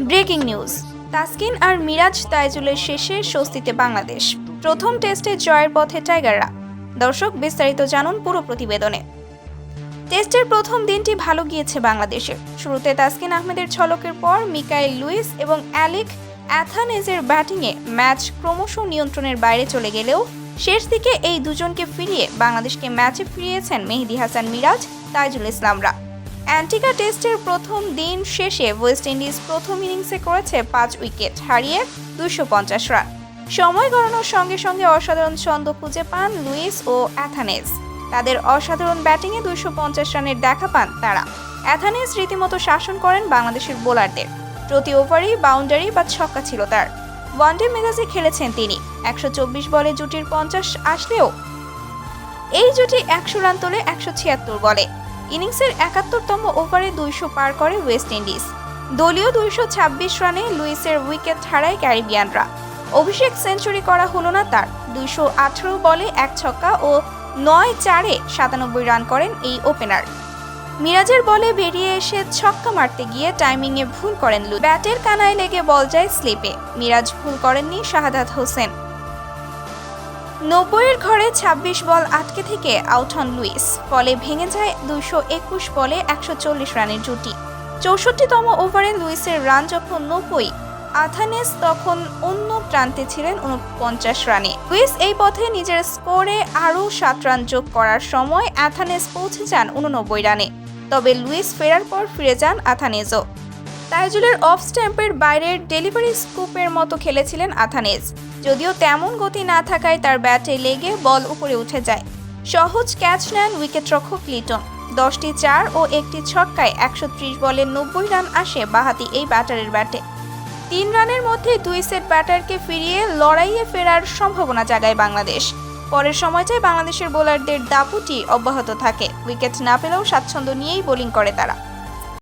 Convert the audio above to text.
Breaking news. Taskin আর মিরাজ তাইজুলের শেষে স্বস্তিতে বাংলাদেশ। প্রথম টেস্টে জয়ের পথে টাইগাররা। দর্শক, বিস্তারিত জানুন পুরো প্রতিবেদনে। টেস্টের প্রথম দিনটি ভালো গিয়েছে বাংলাদেশের। শুরুতে তাসকিন আহমেদের ছলকের পর মিকাইল লুইস এবং অ্যালিক অ্যাথানেজের ব্যাটিংয়ে ম্যাচ ক্রমশ নিয়ন্ত্রণের বাইরে চলে গেলেও শেষ দিকে এই দুজনকে ফিরিয়ে বাংলাদেশকে ম্যাচে ফিরিয়েছেন মেহেদি হাসান মিরাজ, তাইজুল ইসলামরা। অ্যান্টিকা টেস্টের প্রথম দিন শেষে ওয়েস্ট ইন্ডিজ প্রথম ইনিংসে করেছে পাঁচ উইকেট, হারিয়ে দুশো পঞ্চাশ রান। সময় গড়ানোর সঙ্গে সঙ্গে অসাধারণ ছন্দ খুঁজে পান লুইস ও অ্যাথানেস। তাদের অসাধারণ ব্যাটিংয়ে দুশো পঞ্চাশ রানের দেখা পান তারা। অ্যাথানেস রীতিমতো শাসন করেন বাংলাদেশের বোলারদের। প্রতি ওভারেই বাউন্ডারি বা ছক্কা ছিল তার। ওয়ানডে মেজাজে খেলেছেন তিনি। একশো চব্বিশ বলে জুটির পঞ্চাশ আসলেও এই জুটি একশো রান তোলে একশো ছিয়াত্তর বলে। ইনিংসের একাত্তরতম ওভারে দুইশো পার করে ওয়েস্ট ইন্ডিজ। দলীয় দুইশো ছাব্বিশ রানে লুইসের উইকেট হারায় ক্যারিবিয়ানরা। অভিষেক সেঞ্চুরি করা হলো না তার। দুইশো আঠারো বলে এক ছক্কা ও নয় চারে সাতানব্বই রান করেন এই ওপেনার। মিরাজের বলে বেরিয়ে এসে ছক্কা মারতে গিয়ে টাইমিংয়ে ভুল করেন লু ব্যাটের কানায় লেগে বল যায় স্লিপে। মিরাজ ভুল করেননি শাহাদাত হোসেন। নব্বইয়ের ঘরে ২৬ বল আটকে থেকে আউট হন লুইস। ফলে ভেঙে যায় দুইশো একুশ বলে একশো চল্লিশ রানের জুটি। চৌষট্টিতম ওভারে লুইসের রান যখন নব্বই, আথানেস তখন অন্য প্রান্তে ছিলেন উনপঞ্চাশ রানে। লুইস এই পথে নিজের স্কোরে আরও সাত রান যোগ করার সময় অ্যাথানেস পৌঁছে যান উননব্বই রানে। তবে লুইস ফেরার পর ফিরে যান আথানেজও তাইজুলের অফ স্ট্যাম্পের বাইরের ডেলিভারি স্কুপের মতো খেলেছিলেন আথানেজ। যদিও তেমন গতি না থাকায় তার ব্যাটে লেগে বল উপরে উঠে যায়। সহজ ক্যাচ নেন উইকেটরক্ষক লিটন। দশটি চার ও একটি ছক্কায় একশো ত্রিশ বলে নব্বই রান আসে বাহাতি এই ব্যাটারের ব্যাটে। তিন রানের মধ্যে দুই সেট ব্যাটারকে ফিরিয়ে লড়াইয়ে ফেরার সম্ভাবনা জাগায় বাংলাদেশ। পরের সময়টায় বাংলাদেশের বোলারদের দাপুটি অব্যাহত থাকে। উইকেট না পেলেও স্বাচ্ছন্দ্য নিয়েই বোলিং করে তারা।